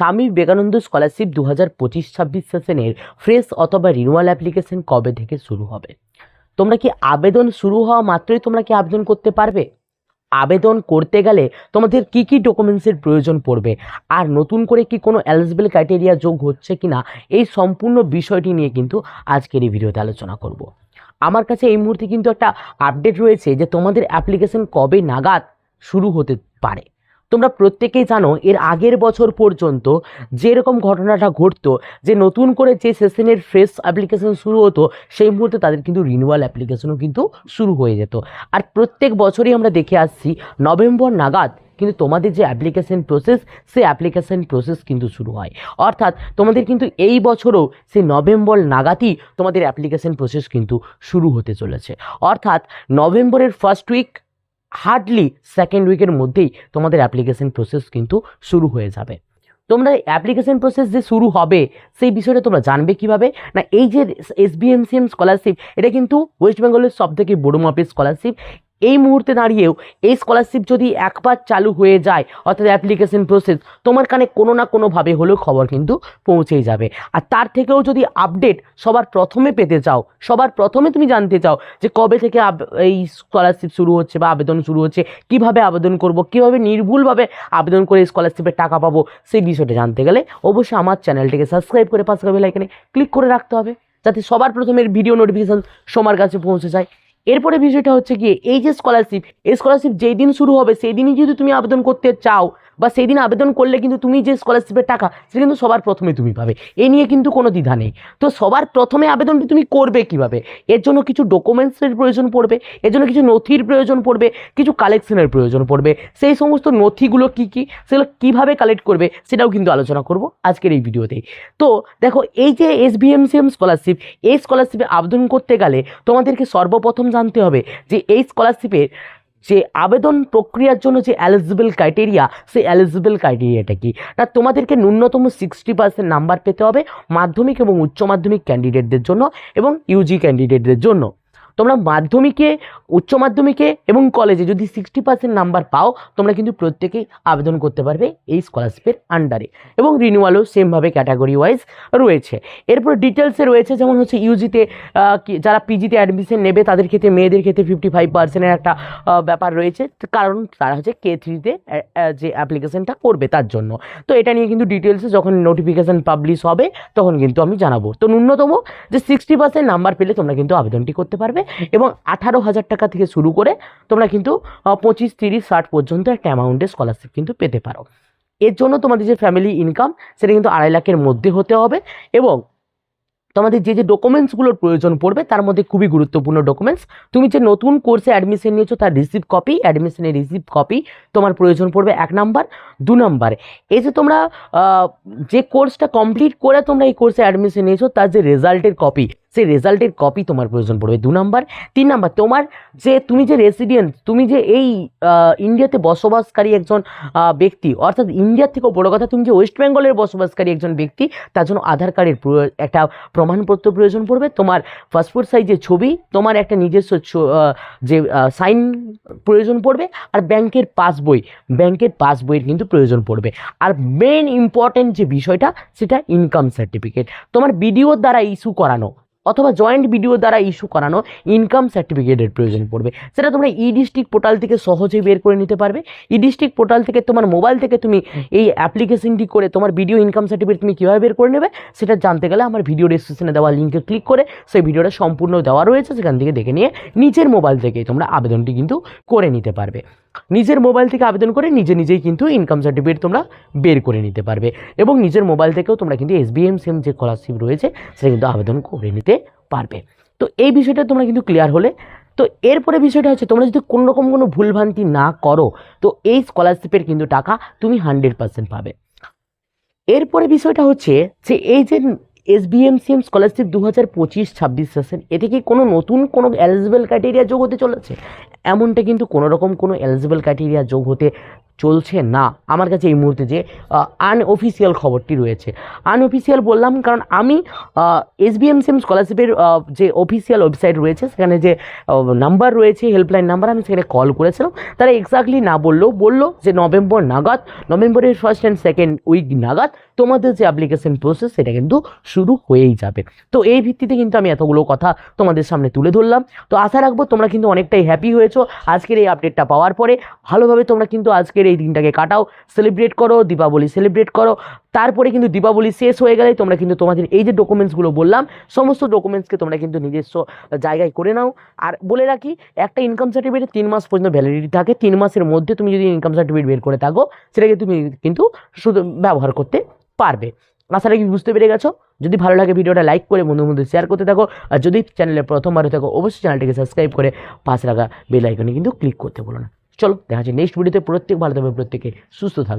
Swami Vivekananda scholarship দু হাজার পঁচিশ ছাব্বিশ সেশনের ফ্রেশ অথবা রিনুয়াল অ্যাপ্লিকেশন কবে থেকে শুরু হবে? তোমরা কি আবেদন শুরু হওয়া মাত্রই তোমরা কি আবেদন করতে পারবে? আবেদন করতে গেলে তোমাদের কি কি ডকুমেন্টসের প্রয়োজন পড়বে? আর নতুন করে কি কোনো এলিজিবল ক্রাইটেরিয়া যোগ হচ্ছে কি না এই সম্পূর্ণ বিষয়টি নিয়ে কিন্তু আজকের এই ভিডিওতে আলোচনা করব। আমার কাছে এই মুহূর্তে কিন্তু একটা আপডেট রয়েছে যে তোমাদের অ্যাপ্লিকেশন কবে নাগাদ শুরু হতে পারে। তোমরা প্রত্যেকেই জানো, এর আগের বছর পর্যন্ত যেরকম ঘটনাটা ঘটতো, যে নতুন করে যে সেশনের ফ্রেশ অ্যাপ্লিকেশন শুরু হতো, সেই মুহূর্তে তাদের কিন্তু রিনিউয়াল অ্যাপ্লিকেশনও কিন্তু শুরু হয়ে যেত। আর প্রত্যেক বছরই আমরা দেখে আসছি, নভেম্বর নাগাদ কিন্তু তোমাদের যে অ্যাপ্লিকেশন প্রসেস সেই অ্যাপ্লিকেশন প্রসেস কিন্তু শুরু হয়। অর্থাৎ তোমাদের কিন্তু এই বছরও সেই নভেম্বর নাগাদই তোমাদের অ্যাপ্লিকেশন প্রসেস কিন্তু শুরু হতে চলেছে। অর্থাৎ নভেম্বরের ফার্স্ট উইক হার্ডলি সেকেন্ড উইকের মধ্যেই তোমাদের অ্যাপ্লিকেশন প্রসেস কিন্তু শুরু হয়ে যাবে। তোমরা অ্যাপ্লিকেশন প্রসেস যে শুরু হবে, সেই বিষয়টা তোমরা জানবে কীভাবে? না, এই যে এস এম স্কলারশিপ এটা কিন্তু ওয়েস্ট বেঙ্গলের সব থেকে বড় মাপের স্কলারশিপ এই মুহূর্তে দাঁড়িয়েও এই স্কলারশিপ যদি একবার চালু হয়ে যায়, অর্থাৎ অ্যাপ্লিকেশন প্রসেস তোমার কানে কোনো না কোনোভাবে হলেও খবর কিন্তু পৌঁছেই যাবে। আর তার থেকেও যদি আপডেট সবার প্রথমে পেতে চাও, সবার প্রথমে তুমি জানতে চাও যে কবে থেকে এই স্কলারশিপ শুরু হচ্ছে বা আবেদন শুরু হচ্ছে, কীভাবে আবেদন করব, কীভাবে নির্ভুলভাবে আবেদন করে স্কলারশিপের টাকা পাবো, সেই বিষয়টা জানতে গেলে অবশ্যই আমার চ্যানেলটিকে সাবস্ক্রাইব করে পাশে বেল আইকনে ক্লিক করে রাখতে হবে, যাতে সবার প্রথমের ভিডিও নোটিফিকেশান সবার কাছে পৌঁছে যায়। এরপরে বিষয়টা হচ্ছে কি এই যে স্কলারশিপ এই স্কলারশিপ যেই দিন শুরু হবে, সেই দিনই যদি তুমি আবেদন করতে চাও বা সেই দিন আবেদন করলে কিন্তু তুমি যে স্কলারশিপের টাকা, সেটা কিন্তু সবার প্রথমে তুমি পাবে। এ নিয়ে কিন্তু কোনো দ্বিধা নেই। তো সবার প্রথমে আবেদনটি তুমি করবে কীভাবে? এর জন্য কিছু ডকুমেন্টসের প্রয়োজন পড়বে, এর জন্য কিছু নথির প্রয়োজন পড়বে, কিছু কালেকশনের প্রয়োজন পড়বে। সেই সমস্ত নথিগুলো কি কি, সেগুলো কীভাবে কালেক্ট করবে, সেটাও কিন্তু আলোচনা করব আজকের এই ভিডিওতেই তো। দেখো, এই যে S B M C M scholarship এই স্কলারশিপে আবেদন করতে গেলে তোমাদেরকে সর্বপ্রথম জানতে হবে যে এই স্কলারশিপের যে আবেদন প্রক্রিয়ার জন্য যে এলিজিবল ক্রাইটেরিয়া সেই এলিজিবল ক্রাইটেরিয়াটা কী? না তোমাদেরকে ন্যূনতম সিক্সটি পার্সেন্ট নাম্বার পেতে হবে মাধ্যমিক এবং উচ্চ মাধ্যমিক ক্যান্ডিডেটদের জন্য এবং ইউজি ক্যান্ডিডেটদের জন্য। তোমরা মাধ্যমিকে, উচ্চ মাধ্যমিকে এবং কলেজে যদি সিক্সটি পার্সেন্ট নাম্বার পাও, তোমরা কিন্তু প্রত্যেকেই আবেদন করতে পারবে এই স্কলারশিপের আন্ডারে এবং রিনিউয়ালও সেমভাবে ক্যাটাগরি ওয়াইজ রয়েছে। এরপর ডিটেলসে রয়েছে, যেমন হচ্ছে ইউজিতে যারা পিজিতে অ্যাডমিশন নেবে, তাদের ক্ষেত্রে মেয়েদের ক্ষেত্রে ফিফটি ফাইভ পার্সেন্টের একটা ব্যাপার রয়েছে। কারণ তারা হচ্ছে কে থ্রিতে যে অ্যাপ্লিকেশনটা করবে তার জন্য। তো এটা নিয়ে কিন্তু ডিটেলসে যখন নোটিফিকেশান পাবলিশ হবে, তখন কিন্তু আমি জানাব। তো ন্যূনতম যে সিক্সটি পার্সেন্ট নাম্বার পেলে তোমরা কিন্তু আবেদনটি করতে পারবে। এবং আঠারো হাজার টাকা থেকে শুরু করে তোমরা কিন্তু পঁচিশ, তিরিশ, ষাট পর্যন্ত একটা অ্যামাউন্টের স্কলারশিপ কিন্তু পেতে পারো। এর জন্য তোমাদের যে ফ্যামিলি ইনকাম সেটা কিন্তু আড়াই লাখের মধ্যে হতে হবে এবং তোমাদের যে যে ডকুমেন্টসগুলোর প্রয়োজন পড়বে, তার মধ্যে খুবই গুরুত্বপূর্ণ ডকুমেন্টস তুমি যে নতুন কোর্সে অ্যাডমিশন নিয়েছো, তার রিসিভ কপি অ্যাডমিশনের রিসিভ কপি তোমার প্রয়োজন পড়বে এক নাম্বার দু নাম্বার এই যে তোমরা যে কোর্সটা কমপ্লিট করে তোমরা এই কোর্সে অ্যাডমিশন নিয়েছো, তার যে রেজাল্টের কপি সেই রেজাল্টের কপি তোমার প্রয়োজন পড়বে। দু নাম্বার। তিন নাম্বার, তোমার যে তুমি যে রেসিডেন্ট তুমি যে এই ইন্ডিয়াতে বসবাসকারী একজন ব্যক্তি, অর্থাৎ ইন্ডিয়ার থেকেও বড় কথা, তুমি যে ওয়েস্ট বেঙ্গলের বসবাসকারী একজন ব্যক্তি, তার জন্য আধার কার্ডের একটা প্রমাণপত্র প্রয়োজন পড়বে। তোমার পাসপোর্ট সাইজের ছবি, তোমার একটা নিজস্ব যে সাইন প্রয়োজন পড়বে, আর ব্যাংকের পাসবই ব্যাংকের পাসবইয়ের কিন্তু প্রয়োজন পড়বে। আর মেন ইম্পর্ট্যান্ট যে বিষয়টা, সেটা ইনকাম সার্টিফিকেট তোমার বিডিওর দ্বারা ইস্যু করানো অথবা জয়েন্ট ভিডিও দ্বারা ইস্যু করানো ইনকাম সার্টিফিকেটের প্রয়োজন পড়বে। সেটা তোমরা ই ডিস্ট্রিক্ট পোর্টাল থেকে সহজেই বের করে নিতে পারবে। ই ডিস্ট্রিক্ট পোর্টাল থেকে তোমার মোবাইল থেকে তুমি এই অ্যাপ্লিকেশনটি করে তোমার ভিডিও ইনকাম সার্টিফিকেট তুমি কীভাবে বের করে নেবে, সেটা জানতে গেলে আমার ভিডিও ডিসক্রিপশনে দেওয়া লিঙ্কে ক্লিক করে সেই ভিডিওটা সম্পূর্ণ দেওয়া রয়েছে, সেখান থেকে দেখে নিয়ে নিজের মোবাইল থেকেই তোমরা আবেদনটি কিন্তু করে নিতে পারবে। নিজের মোবাইল থেকে আবেদন করে নিজে নিজেই কিন্তু ইনকাম সার্টিফিকেট তোমরা বের করে নিতে পারবে। এবং নিজের মোবাইল থেকেও তোমরা কিন্তু এস বি এম সেম যে স্কলারশিপ রয়েছে, সেটা কিন্তু আবেদন করে নিতে পারবে। তো এই বিষয়টা তোমরা কিন্তু ক্লিয়ার হলে। তো এরপরে বিষয়টা হচ্ছে, তোমরা যদি কোনো রকম কোনো ভুলভ্রান্তি না করো, তো এই স্কলারশিপের কিন্তু টাকা তুমি হান্ড্রেড পার্সেন্ট পাবে। এরপরে বিষয়টা হচ্ছে যে, এই যে S B M C M scholarship দু হাজার পঁচিশ ছাব্বিশ সেশন এতে কি কোনো নতুন কোনো এলিজিবল ক্রাইটেরিয়া যোগ হতে চলেছে? এমনটা কিন্তু কোনো রকম কোনো এলিজিবল ক্রাইটেরিয়া যোগ হতে চলছে না। আমার কাছে এই মুহূর্তে যে আনঅফিসিয়াল খবরটি রয়েছে। আনঅফিসিয়াল বললাম কারণ আমি এস বি এম সিএম স্কলারশিপের যে অফিসিয়াল ওয়েবসাইট রয়েছে, সেখানে যে নাম্বার রয়েছে হেল্পলাইন নাম্বার আমি সেখানে কল করেছিলাম। তারা এক্স্যাক্টলি না বললেও বলল যে নভেম্বর নাগাদ, নভেম্বরের ফার্স্ট অ্যান্ড সেকেন্ড উইক নাগাদ তোমাদের যে অ্যাপ্লিকেশন প্রসেস সেটা কিন্তু শুরু হয়েই যাবে। তো এই ভিত্তিতে কিন্তু আমি এতগুলো কথা তোমাদের সামনে তুলে ধরলাম। তো আশা রাখব তোমরা কিন্তু অনেকটাই হ্যাপি হয়েছো। আজকের এই আপডেটটা পাওয়ার পরে ভালোভাবে তোমরা কিন্তু আজকের এই দিনটাকে কাটাও সেলিব্রেট করো, দীপাবলি সেলিব্রেট করো, তারপরে কিন্তু দীপাবলি শেষ হয়ে গেলে তোমরা কিন্তু তোমাদের এই যে ডকুমেন্টসগুলো বললাম, সমস্ত ডকুমেন্টসকে তোমরা কিন্তু নিজস্ব জায়গায় করে নাও। আর বলে রাখি, একটা ইনকাম সার্টিফিকেট তিন মাস পর্যন্ত ভ্যালিডিটি থাকে, তিন মাসের মধ্যে তুমি যদি ইনকাম সার্টিফিকেট বের করে থাকো, সেটাকে তুমি কিন্তু শুধু ব্যবহার করতে পারবে। আশা রাখি বুঝতে পেরে গেছো? যদি ভালো লাগে ভিডিওটা লাইক করে বন্ধুর মধ্যে শেয়ার করতে থাকো, আর যদি চ্যানেলে প্রথমবার থাকো, অবশ্যই চ্যানেলটিকে সাবস্ক্রাইব করে পাশে রাখা বেল আইকনে কিন্তু ক্লিক করতে বলো না। চলো, দেখা যাচ্ছে নেক্সট ভিডিওতে প্রত্যেক ভালো থাকবে, প্রত্যেকে সুস্থ থাকবে।